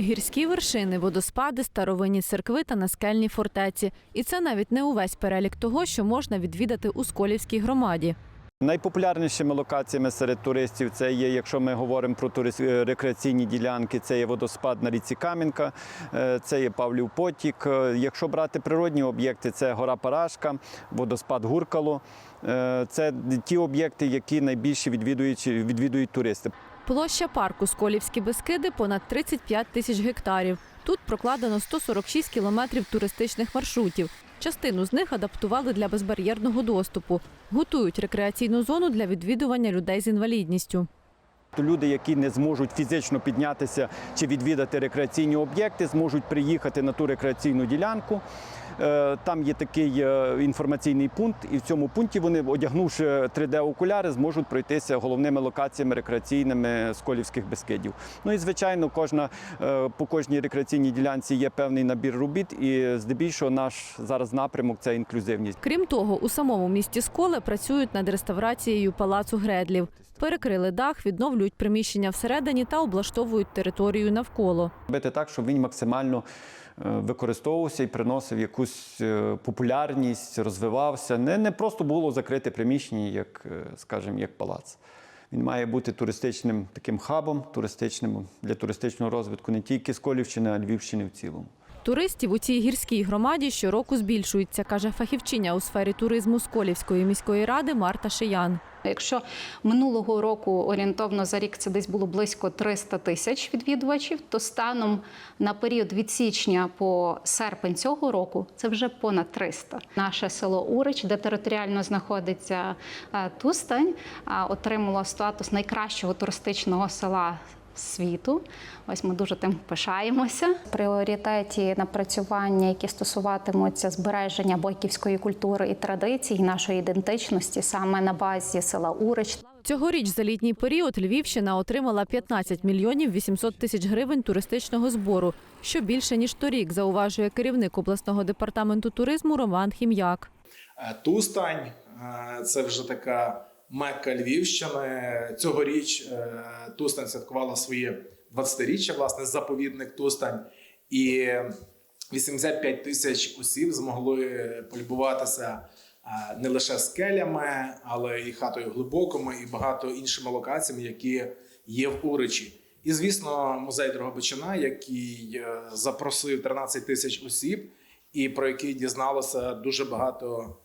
Гірські вершини, водоспади, старовинні церкви та наскельні фортеці. І це навіть не увесь перелік того, що можна відвідати у Сколівській громаді. Найпопулярнішими локаціями серед туристів це є, якщо ми говоримо про турист- е, рекреаційні ділянки, це є водоспад на річці Кам'янка, е, це є Павлів Потік. Е, Якщо брати природні об'єкти, це гора Парашка, водоспад Гуркало. Це ті об'єкти, які найбільше відвідують, відвідують туристи. Площа парку Сколівські Бескиди понад 35 тисяч гектарів. Тут прокладено 146 кілометрів туристичних маршрутів. Частину з них адаптували для безбар'єрного доступу. Готують рекреаційну зону для відвідування людей з інвалідністю. То люди, які не зможуть фізично піднятися чи відвідати рекреаційні об'єкти, зможуть приїхати на ту рекреаційну ділянку. Е, Там є такий е, інформаційний пункт, і в цьому пункті вони, одягнувши 3D-окуляри, зможуть пройтися головними локаціями рекреаційними Сколівських Бескидів. Ну і звичайно, кожна е, по кожній рекреаційній ділянці є певний набір робіт, і здебільшого наш зараз напрямок це інклюзивність. Крім того, у самому місті Сколе працюють над реставрацією палацу Гредлів. Перекрили дах, відновлюють приміщення всередині та облаштовують територію навколо. Робити так, щоб він максимально е, використовувався і приносив якусь е, популярність, розвивався. Не, не просто було закрите приміщення, як, е, скажімо, як палац. Він має бути туристичним таким хабом, туристичним для туристичного розвитку не тільки Сколівщини, а Львівщини в цілому. Туристів у цій гірській громаді щороку збільшується, каже фахівчиня у сфері туризму Сколівської міської ради Марта Шиян. Якщо минулого року орієнтовно за рік це десь було близько 300 тисяч відвідувачів, то станом на період від січня по серпень цього року це вже понад 300. Наше село Урич, де територіально знаходиться е, Тустань, е, отримало статус найкращого туристичного села. Світу, ось ми дуже тим пишаємося. В пріоритеті напрацювання, які стосуватимуться збереження бойківської культури і традицій, нашої ідентичності, саме на базі села Урич. Цьогоріч за літній період Львівщина отримала 15 мільйонів 800 тисяч гривень туристичного збору, що більше ніж торік, зауважує керівник обласного департаменту туризму Роман Хім'як. Е, Тустань е, це вже така мекка Львівщини. Цьогоріч е, Тустань святкувала своє 20-річчя, власне, заповідник Тустань. І 85 тисяч осіб змогли полюбуватися е, не лише скелями, але і хатою глибокими, і багато іншими локаціями, які є в Уричі. І, звісно, музей Дрогобичина, який е, запросив 13 тисяч осіб, і про який дізналося дуже багато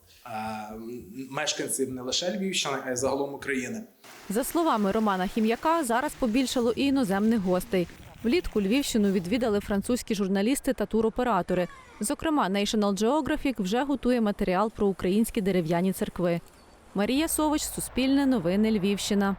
мешканців не лише Львівщини, а й загалом України. За словами Романа Хім'яка, зараз побільшало і іноземних гостей. Влітку Львівщину відвідали французькі журналісти та туроператори. Зокрема, National Geographic вже готує матеріал про українські дерев'яні церкви. Марія Сович, Суспільне новини Львівщина.